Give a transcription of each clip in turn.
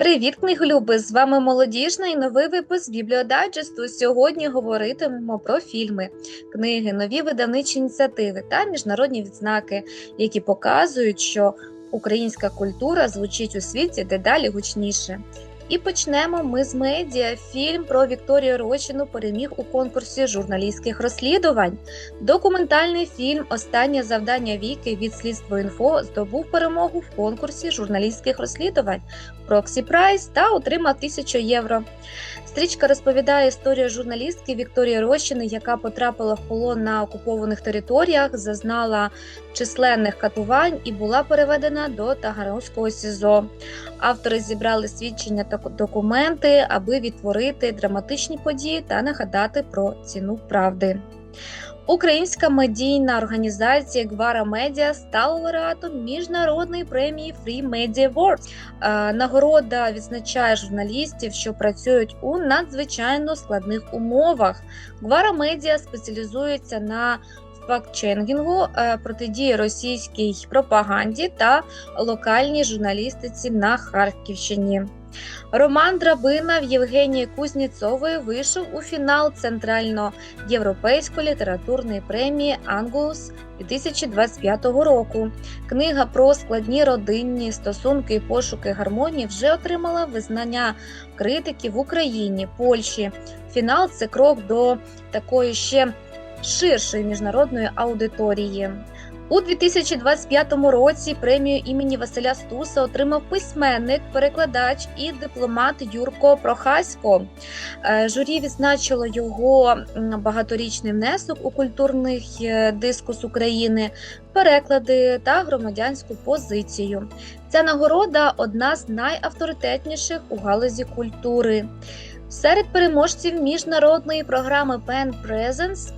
Привіт, книголюби! З вами молодіжна і новий випуск бібліодайджесту. Сьогодні говоритимемо про фільми, книги, нові видавничі ініціативи та міжнародні відзнаки, які показують, що українська культура звучить у світі дедалі гучніше. І почнемо ми з медіа. Фільм про Вікторію Рощину переміг у конкурсі журналістських розслідувань. Документальний фільм Останнє завдання Віки від слідство інфо здобув перемогу в конкурсі журналістських розслідувань Проксі Прайс та отримав тисячу євро. Стрічка розповідає історію журналістки Вікторії Рощини, яка потрапила в полон на окупованих територіях, зазнала численних катувань і була переведена до Тагаровського СІЗО. Автори зібрали свідчення та документи, аби відтворити драматичні події та нагадати про ціну правди. Українська медійна організація Гвара Медіа стала лауреатом міжнародної премії Free Media Awards. Е, Нагорода відзначає журналістів, що працюють у надзвичайно складних умовах. Гвара Медіа спеціалізується на фактченгінгу, е, протидії російській пропаганді та локальній журналістиці на Харківщині. Роман Драбина в Євгенії Кузніцової вийшов у фінал Центрально-європейської літературної премії Ангус 2025 року. Книга про складні родинні стосунки і пошуки гармонії вже отримала визнання критиків в Україні, Польщі. Фінал це крок до такої ще ширшої міжнародної аудиторії. У 2025 році премію імені Василя Стуса отримав письменник, перекладач і дипломат Юрко Прохасько. Е, Журі відзначило його багаторічний внесок у культурний е, дискус України, переклади та громадянську позицію. Ця нагорода одна з найавторитетніших у галузі культури. Серед переможців міжнародної програми Pen Presence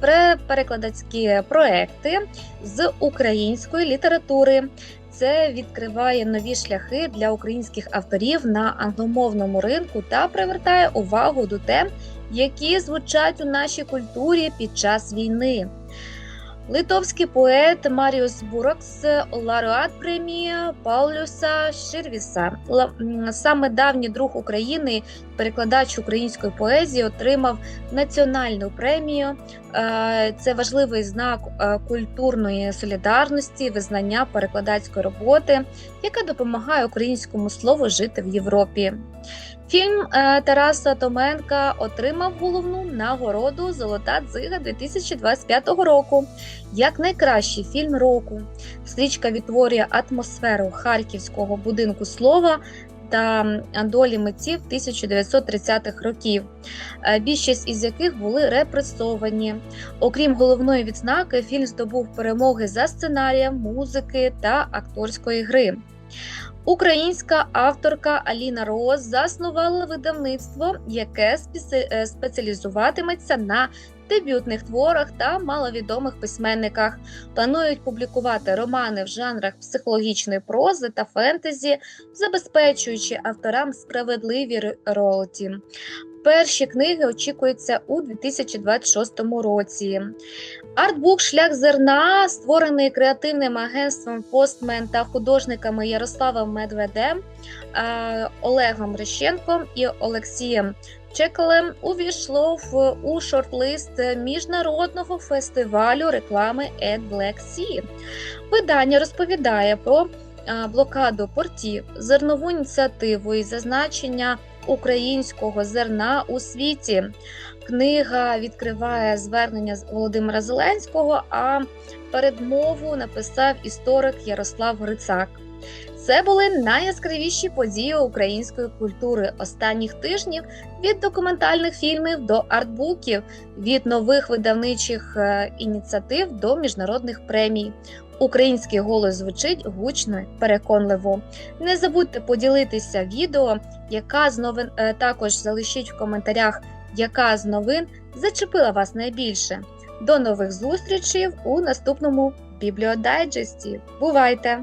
перекладацькі проекти з української літератури. Це відкриває нові шляхи для українських авторів на англомовному ринку та привертає увагу до тем, які звучать у нашій культурі під час війни. Литовський поет Маріус Буракс, лауреат премії Паулюса Ширвіса. Саме давній друг України, перекладач української поезії, отримав національну премію. Е, це важливий знак е, культурної солідарності, визнання перекладацької роботи, яка допомагає українському слову жити в Європі. Фільм е, Тараса Томенка отримав головну нагороду Золота дзига 2025 року як найкращий фільм року. Стрічка відтворює атмосферу харківського будинку слова. Та долі митців 1930-х років, е, більшість із яких були репресовані. Окрім головної відзнаки, фільм здобув перемоги за сценарієм, музики та акторської гри. Українська авторка Аліна Роз заснувала видавництво, яке е, спеціалізуватиметься на дебютних творах та маловідомих письменниках. Планують публікувати романи в жанрах психологічної прози та фентезі, забезпечуючи авторам справедливі роялті. Перші книги очікуються у 2026 році. Артбук Шлях зерна створений креативним агентством Постмен та художниками Ярославом Медведем, е, Олегом Рещенком і Олексієм Чекалем увійшло в у шорт-лист міжнародного фестивалю реклами Ed Black Sea. Видання розповідає про е, блокаду портів, зернову ініціативу і зазначення українського зерна у світі. Книга відкриває звернення Володимира Зеленського, а передмову написав історик Ярослав Грицак. Це були найяскравіші події української культури останніх тижнів від документальних фільмів до артбуків, від нових видавничих е, ініціатив до міжнародних премій. Український голос звучить гучно, переконливо. Не забудьте поділитися відео, яка з новин е, також залишіть в коментарях, яка з новин зачепила вас найбільше. До нових зустрічей у наступному бібліодайджесті. Бувайте!